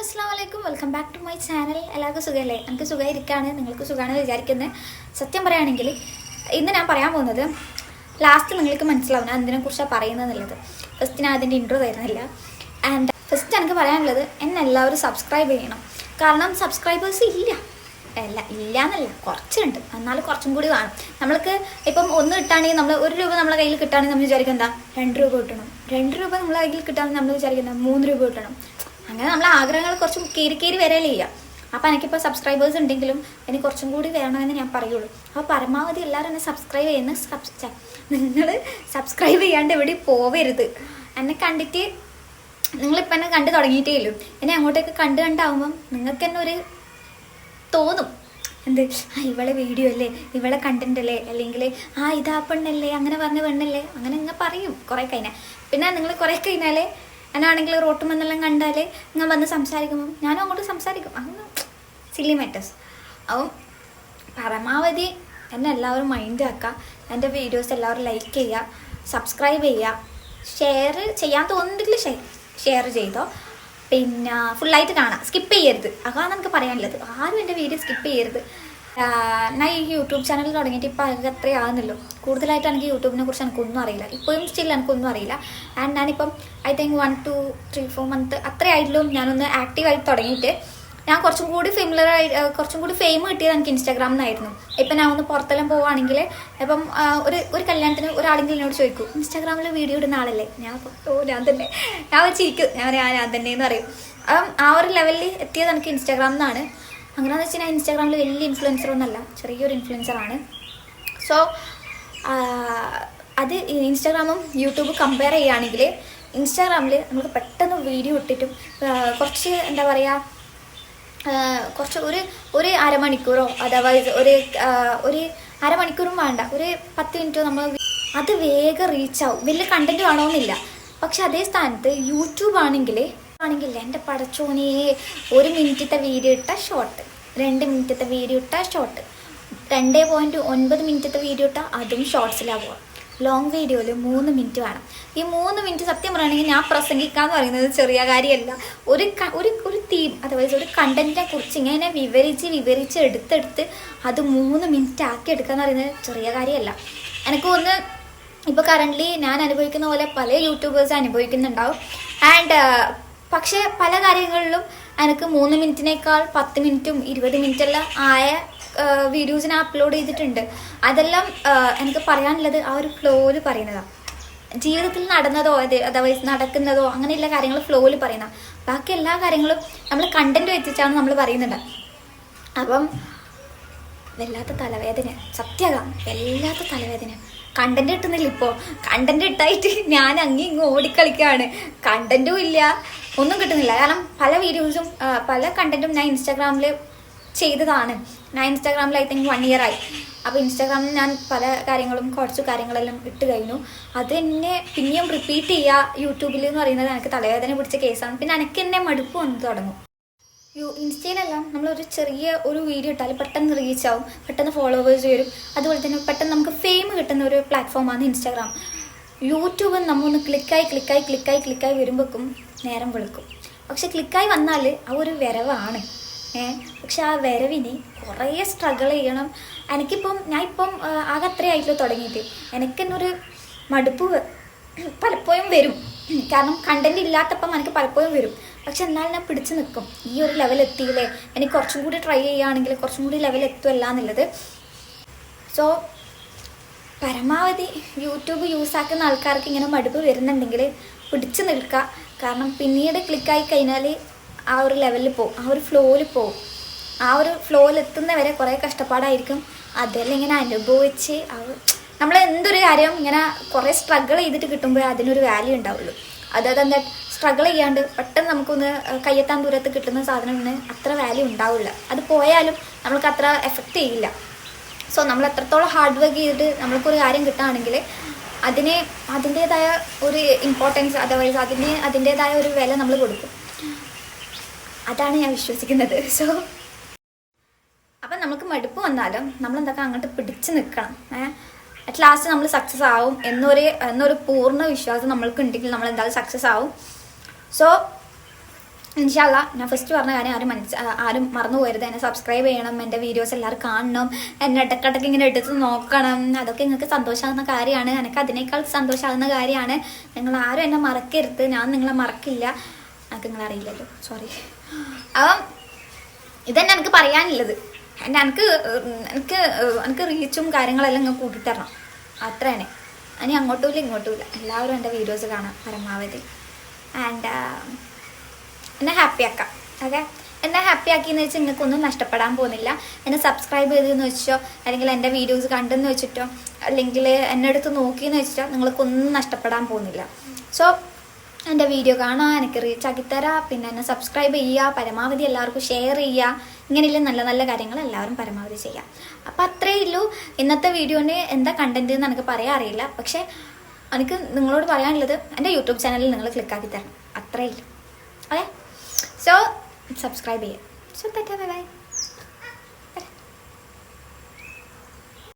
അസ്സാം വലൈക്കും welcome back to my channel. എല്ലാവർക്കും സുഖമല്ലേ? എനിക്ക് സുഖമായിരിക്കാണ്. നിങ്ങൾക്ക് സുഖമാണെന്ന് വിചാരിക്കുന്നത് സത്യം പറയുകയാണെങ്കിൽ ഇന്ന് ഞാൻ പറയാൻ പോകുന്നത് ലാസ്റ്റ് നിങ്ങൾക്ക് മനസ്സിലാവും ഞാൻ എന്തിനെ കുറിച്ചാണ് പറയുന്നത് എന്നുള്ളത്. ഫസ്റ്റ് ഞാൻ അതിന്റെ ഇൻട്രോ തരുന്നില്ല. ആൻഡ് ഫസ്റ്റ് എനിക്ക് പറയാനുള്ളത് എന്നെ എല്ലാവരും സബ്സ്ക്രൈബ് ചെയ്യണം. കാരണം സബ്സ്ക്രൈബേഴ്സ് ഇല്ല. അല്ല ഇല്ല എന്നല്ല കുറച്ചുണ്ട് എന്നാലും കുറച്ചും കൂടി വേണം. നമ്മൾക്ക് ഇപ്പം ഒന്ന് കിട്ടുകയാണെങ്കിൽ നമ്മൾ ഒരു രൂപ നമ്മളെ കയ്യിൽ കിട്ടുകയാണെങ്കിൽ നമ്മൾ വിചാരിക്കും എന്താ? രണ്ട് രൂപ കിട്ടണം. രണ്ട് രൂപ നമ്മളെ കയ്യിൽ കിട്ടുകയാണെങ്കിൽ നമ്മൾ വിചാരിക്കുന്നത് മൂന്ന് രൂപ കിട്ടണം. അങ്ങനെ നമ്മളെ ആഗ്രഹങ്ങൾ കുറച്ചും കീറി കീറി വരലില്ല ചെയ്യാം. എനിക്കിപ്പോ സബ്സ്ക്രൈബേഴ്സ് ഉണ്ടെങ്കിലും എനിക്ക് കുറച്ചും കൂടി വേണമെന്ന് ഞാൻ പറയുള്ളൂ. അപ്പോൾ പരമാവധി എല്ലാവരും എന്നെ സബ്സ്ക്രൈബ് ചെയ്യുന്ന നിങ്ങൾ സബ്സ്ക്രൈബ് ചെയ്യാണ്ട് എവിടെ പോവരുത്. എന്നെ കണ്ടിട്ട് നിങ്ങളിപ്പോൾ എന്നെ കണ്ടു തുടങ്ങിയിട്ടേ ഉള്ളൂ എന്നെ അങ്ങോട്ടേക്ക് കണ്ട് കണ്ടാവുമ്പം നിങ്ങൾക്ക് തന്നെ ഒരു തോന്നും. എന്ത്? ആ ഇവളെ വീഡിയോ അല്ലേ? ഇവളെ കണ്ടന്റ് അല്ലേ? അല്ലെങ്കിൽ ആ ഇതാ പെണ്ണല്ലേ? അങ്ങനെ പറഞ്ഞ പെണ്ണല്ലേ? അങ്ങനെ ഇങ്ങനെ പറയും. കുറേ കഴിഞ്ഞാൽ പിന്നെ നിങ്ങൾ കുറേ കഴിഞ്ഞാലേ എന്നാണെങ്കിൽ റോട്ടുമെന്നെല്ലാം കണ്ടാൽ ഞാൻ വന്ന് സംസാരിക്കുമ്പോൾ ഞാനും അങ്ങോട്ട് സംസാരിക്കും. അങ്ങനെ സില്ലി മാറ്റേഴ്സ് അപ്പം പരമാവധി എന്നെ എല്ലാവരും മൈൻഡ് ആക്കുക എന്റെ വീഡിയോസ് എല്ലാവരും ലൈക്ക് ചെയ്യുക സബ്സ്ക്രൈബ് ചെയ്യുക ഷെയർ ചെയ്യാൻ തോന്നുന്നുണ്ടെങ്കിൽ ഷെയർ ചെയ്തോ. പിന്നെ ഫുള്ളായിട്ട് കാണാം. സ്കിപ്പ് ചെയ്യരുത്. അതാണ് എനിക്ക് പറയാനുള്ളത്. ആരും എന്റെ വീഡിയോ സ്കിപ്പ് ചെയ്യരുത്. ഞാൻ ഈ യൂട്യൂബ് ചാനൽ തുടങ്ങിയിട്ട് ഇപ്പോൾ എനിക്ക് അത്രയാകുന്നല്ലോ കൂടുതലായിട്ട് എനിക്ക് യൂട്യൂബിനെ കുറിച്ച് എനിക്കൊന്നും അറിയില്ല. ഇപ്പോഴും സ്റ്റിൽ എനിക്കൊന്നും അറിയില്ല. ആൻഡ് ഞാനിപ്പം I think one two three four month അത്രയായിട്ടുള്ളൂ ഞാനൊന്ന് ആക്റ്റീവായിട്ട് തുടങ്ങിയിട്ട്. ഞാൻ കുറച്ചും കൂടി ഫെമിലർ ആയി കുറച്ചും കൂടി ഫെയിം കിട്ടിയത് എനിക്ക് ഇൻസ്റ്റാഗ്രാമിൽ നിന്നായിരുന്നു ഇപ്പം ഞാൻ ഒന്ന് പുറത്തെല്ലാം പോവുകയാണെങ്കിൽ ഇപ്പം ഒരു ഒരു കല്യാണത്തിന് ഒരാളെങ്കിലും എന്നോട് ചോദിക്കും ഇൻസ്റ്റാഗ്രാമിൽ വീഡിയോ ഇടുന്ന ആളല്ലേ? ഞാൻ ഓ ഞാൻ തന്നെ. ഞാൻ വെച്ചിരിക്കും. ഞാൻ ഞാൻ തന്നെ എന്ന് പറയും. അപ്പം ആ ഒരു ലെവലിൽ എത്തിയത് എനിക്ക് ഇൻസ്റ്റാഗ്രാമിൽ നിന്നാണ് അങ്ങനെയാണെന്ന് വെച്ചാൽ ഞാൻ ഇൻസ്റ്റാഗ്രാമിൽ വലിയ ഇൻഫ്ലുവൻസർ ഒന്നല്ല ചെറിയൊരു ഇൻഫ്ലുവൻസറാണ് സോ അത് ഇൻസ്റ്റാഗ്രാമും യൂട്യൂബും കമ്പയർ ചെയ്യുകയാണെങ്കിൽ ഇൻസ്റ്റാഗ്രാമിൽ നമുക്ക് പെട്ടെന്ന് വീഡിയോ ഇട്ടിട്ടും കുറച്ച് എന്താ പറയുക കുറച്ച് ഒരു ഒരു അരമണിക്കൂറോ അഥവാ ഒരു ഒരു അരമണിക്കൂറും വേണ്ട ഒരു പത്ത് മിനിറ്റോ നമ്മൾ അത് വേഗം റീച്ചാവും വലിയ കണ്ടന്റ് വേണമെന്നില്ല പക്ഷെ അതേ സ്ഥാനത്ത് യൂട്യൂബ് ആണെങ്കിൽ ആണെങ്കിൽ എന്റെ പടച്ചോനെ ഒരു മിനിറ്റത്തെ വീഡിയോ ഇട്ട ഷോർട്ട് രണ്ട് മിനിറ്റത്തെ വീഡിയോ ഇട്ട ഷോർട്ട് രണ്ട് പോയിന്റ് ഒൻപത് മിനിറ്റത്തെ വീഡിയോ ഇട്ട അതും ഷോർട്സിലാണ് പോവാം ലോങ് വീഡിയോയിൽ മൂന്ന് മിനിറ്റ് വേണം. ഈ മൂന്ന് മിനിറ്റ് സത്യം പറയുകയാണെങ്കിൽ ഞാൻ പ്രസംഗിക്കാന്ന് പറയുന്നത് ചെറിയ കാര്യമല്ല. ഒരു ഒരു ഒരു തീം അഥവാ ഒരു കണ്ടന്റിനെ കുറിച്ച് ഇങ്ങനെ വിവരിച്ച് വിവരിച്ച് എടുത്തെടുത്ത് അത് മൂന്ന് മിനിറ്റ് ആക്കി എടുക്കുക എന്ന് പറയുന്നത് ചെറിയ കാര്യമല്ല. എനിക്ക് ഒന്ന് ഇപ്പോൾ കറന്റ്ലി ഞാൻ അനുഭവിക്കുന്ന പോലെ പല യൂട്യൂബേഴ്സ് അനുഭവിക്കുന്നുണ്ടാവും. ആൻഡ് പക്ഷേ പല കാര്യങ്ങളിലും എനിക്ക് മൂന്ന് മിനിറ്റിനേക്കാൾ പത്ത് മിനിറ്റും ഇരുപത് മിനിറ്റെല്ലാം ആയ വീഡിയോസ് ഞാൻ അപ്ലോഡ് ചെയ്തിട്ടുണ്ട്. അതെല്ലാം എനിക്ക് പറയാനുള്ളത് ആ ഒരു ഫ്ലോയിൽ പറയുന്നതാണ് ജീവിതത്തിൽ നടന്നതോ അത് അതർവൈസ് നടക്കുന്നതോ അങ്ങനെയുള്ള കാര്യങ്ങൾ ഫ്ലോയിൽ പറയുന്ന. ബാക്കി എല്ലാ കാര്യങ്ങളും നമ്മൾ കണ്ടന്റ് വെച്ചിട്ടാണ് നമ്മൾ പറയുന്നത്. അപ്പം വല്ലാത്ത തലവേദന. സത്യകം വല്ലാത്ത തലവേദന. കണ്ടന്റ് കിട്ടുന്നില്ല ഇപ്പോൾ കണ്ടന്റ് ഇട്ടായിട്ട് ഞാൻ അങ്ങി ഇങ്ങ് ഓടിക്കളിക്കുകയാണ് കണ്ടന്റും ഇല്ല. ഒന്നും കിട്ടുന്നില്ല. കാരണം പല വീഡിയോസും പല കണ്ടന്റും ഞാൻ ഇൻസ്റ്റാഗ്രാമിൽ ചെയ്തതാണ്. ഞാൻ ഇൻസ്റ്റാഗ്രാമിൽ ഐ തിങ്ക് വൺ ഇയർ ആയി. അപ്പോൾ ഇൻസ്റ്റാഗ്രാമിൽ ഞാൻ പല കാര്യങ്ങളും കുറച്ച് കാര്യങ്ങളെല്ലാം ഇട്ട് കഴിഞ്ഞു. അത് എന്നെ പിന്നെയും റിപ്പീറ്റ് ചെയ്യുക യൂട്യൂബിൽ എന്ന് പറയുന്നത് എനിക്ക് തലവേദന പിടിച്ച കേസാണ് പിന്നെ എനിക്ക് എന്നെ മടുപ്പ് വന്ന് തുടങ്ങും. യു ഇൻസ്റ്റയിലെല്ലാം നമ്മളൊരു ചെറിയ ഒരു വീഡിയോ ഇട്ടാൽ പെട്ടെന്ന് റീച്ച് ആവും. പെട്ടെന്ന് ഫോളോവേഴ്സ് വരും. അതുപോലെ തന്നെ പെട്ടെന്ന് നമുക്ക് ഫെയിം കിട്ടുന്ന ഒരു പ്ലാറ്റ്ഫോമാണ് ഇൻസ്റ്റാഗ്രാം യൂട്യൂബ് നമ്മളൊന്ന് ക്ലിക്കായി ക്ലിക്കായി ക്ലിക്കായി ക്ലിക്കായി വരുമ്പോഴേക്കും നേരം വെളുക്കും. പക്ഷെ ക്ലിക്കായി വന്നാൽ ആ ഒരു വരവാണ്. ഏഹ് പക്ഷെ ആ വരവിന് കുറേ സ്ട്രഗിൾ ചെയ്യണം. എനിക്കിപ്പം ഞാൻ ഇപ്പം ആകെ അത്രയായിട്ടോ തുടങ്ങിയിട്ട്. എനിക്കെന്നൊരു മടുപ്പ് പലപ്പോഴും വരും. കാരണം കണ്ടന്റ് ഇല്ലാത്തപ്പം എനിക്ക് പലപ്പോഴും വരും. പക്ഷെ എന്നാലും ഞാൻ പിടിച്ചു നിൽക്കും. ഈ ഒരു ലെവൽ എത്തിയില്ലേ? എനിക്ക് കുറച്ചും കൂടി ട്രൈ ചെയ്യുകയാണെങ്കിൽ കുറച്ചും കൂടി ലെവൽ എത്തുമല്ല എന്നുള്ളത് സോ പരമാവധി യൂട്യൂബ് യൂസ് ആക്കുന്ന ആൾക്കാർക്ക് ഇങ്ങനെ മടുപ്പ് വരുന്നുണ്ടെങ്കിൽ പിടിച്ചു നിൽക്കുക. കാരണം പിന്നീട് ക്ലിക്കായി കഴിഞ്ഞാൽ ആ ഒരു ലെവലിൽ പോകും ആ ഒരു ഫ്ലോയിൽ പോകും ആ ഒരു ഫ്ലോയിൽ എത്തുന്നവരെ കുറേ കഷ്ടപ്പാടായിരിക്കും. അതെല്ലാം ഇങ്ങനെ അനുഭവിച്ച് നമ്മൾ എന്തൊരു കാര്യം ഇങ്ങനെ കുറേ സ്ട്രഗിൾ ചെയ്തിട്ട് കിട്ടുമ്പോൾ അതിനൊരു വാല്യൂ ഉണ്ടാവുള്ളൂ. അതായത് എന്താ സ്ട്രഗിൾ ചെയ്യാണ്ട് പെട്ടെന്ന് നമുക്കൊന്ന് കയ്യെത്താൻ ദൂരത്ത് കിട്ടുന്ന സാധനത്തിന് അത്ര വാല്യൂ ഉണ്ടാവില്ല അത് പോയാലും നമ്മൾക്ക് അത്ര എഫക്റ്റ് ചെയ്യില്ല. സോ നമ്മൾ എത്രത്തോളം ഹാർഡ് വർക്ക് ചെയ്തിട്ട് നമ്മൾക്കൊരു കാര്യം കിട്ടുകയാണെങ്കിൽ അതിനെ അതിന്റേതായ ഒരു ഇമ്പോർട്ടൻസ് അതർവൈസ് അതിന് അതിന്റേതായ ഒരു വില നമ്മൾ കൊടുക്കും. അതാണ് ഞാൻ വിശ്വസിക്കുന്നത്. സോ അപ്പം നമുക്ക് മടുപ്പ് വന്നാലും നമ്മൾ എന്തൊക്കെ അങ്ങോട്ട് പിടിച്ച് നിൽക്കണം. അറ്റ് ലാസ്റ്റ് നമ്മൾ സക്സസ് ആവും എന്നൊരു എന്നൊരു പൂർണ വിശ്വാസം നമ്മൾക്ക് ഉണ്ടെങ്കിൽ നമ്മൾ എന്തായാലും സക്സസ് ആവും. സോ ഇൻഷാല്ല ഞാൻ ഫസ്റ്റ് പറഞ്ഞ കാര്യം ആരും മനസ്സ് ആരും മറന്നു പോകരുത്. എന്നെ സബ്സ്ക്രൈബ് ചെയ്യണം എന്റെ വീഡിയോസ് എല്ലാവരും കാണണം എന്നെ ഇടക്കിടക്ക് ഇങ്ങനെ എടുത്ത് നോക്കണം. അതൊക്കെ നിങ്ങൾക്ക് സന്തോഷമാകുന്ന കാര്യമാണ്. എനിക്ക് അതിനേക്കാൾ സന്തോഷമാകുന്ന കാര്യമാണ്. നിങ്ങൾ ആരും എന്നെ മറക്കരുത്. ഞാൻ നിങ്ങളെ മറക്കില്ല. എനിക്ക് നിങ്ങളെ അറിയില്ലല്ലോ. സോറി അപ്പം ഇതന്നെ എനിക്ക് പറയാനുള്ളത്. എനിക്ക് എനിക്ക് എനിക്ക് റീച്ചും കാര്യങ്ങളെല്ലാം ഇങ്ങനെ കൂട്ടിത്തരണം. അത്ര തന്നെ ഇനി അങ്ങോട്ടും ഇല്ല ഇങ്ങോട്ടും ഇല്ല. എല്ലാവരും എന്റെ വീഡിയോസ് കാണാം പരമാവധി. ആൻഡ് എന്നെ ഹാപ്പി ആക്കാം. ഓക്കെ എന്നെ ഹാപ്പി ആക്കി എന്ന് വെച്ചാൽ നിങ്ങൾക്കൊന്നും നഷ്ടപ്പെടാൻ പോകുന്നില്ല. എന്നെ സബ്സ്ക്രൈബ് ചെയ്തെന്ന് വെച്ചോ അല്ലെങ്കിൽ എന്റെ വീഡിയോസ് കണ്ടെന്ന് വെച്ചിട്ടോ അല്ലെങ്കിൽ എന്നെ അടുത്ത് നോക്കിയെന്ന് വെച്ചിട്ടോ നിങ്ങൾക്കൊന്നും നഷ്ടപ്പെടാൻ പോകുന്നില്ല. സോ എന്റെ വീഡിയോ കാണാം എനിക്ക് റീച്ച് ആക്കിത്തരാ പിന്നെ എന്നെ സബ്സ്ക്രൈബ് ചെയ്യുക പരമാവധി എല്ലാവർക്കും ഷെയർ ചെയ്യുക ഇങ്ങനെയുള്ള നല്ല നല്ല കാര്യങ്ങൾ എല്ലാവരും പരമാവധി ചെയ്യാം. അപ്പം അത്രേ ഉള്ളൂ. ഇന്നത്തെ വീഡിയോന് എന്താ കണ്ടന്റ് എന്ന് എനിക്ക് പറയാൻ അറിയില്ല. പക്ഷേ എനിക്ക് നിങ്ങളോട് പറയാനുള്ളത് എന്റെ യൂട്യൂബ് ചാനലിൽ നിങ്ങൾ ക്ലിക്കാക്കി തരണം. അത്രേ ഉള്ളൂ. ഓക്കെ സോ സബ്സ്ക്രൈബ് ചെയ്യുക സോ തെറ്റാ ബൈ ബൈ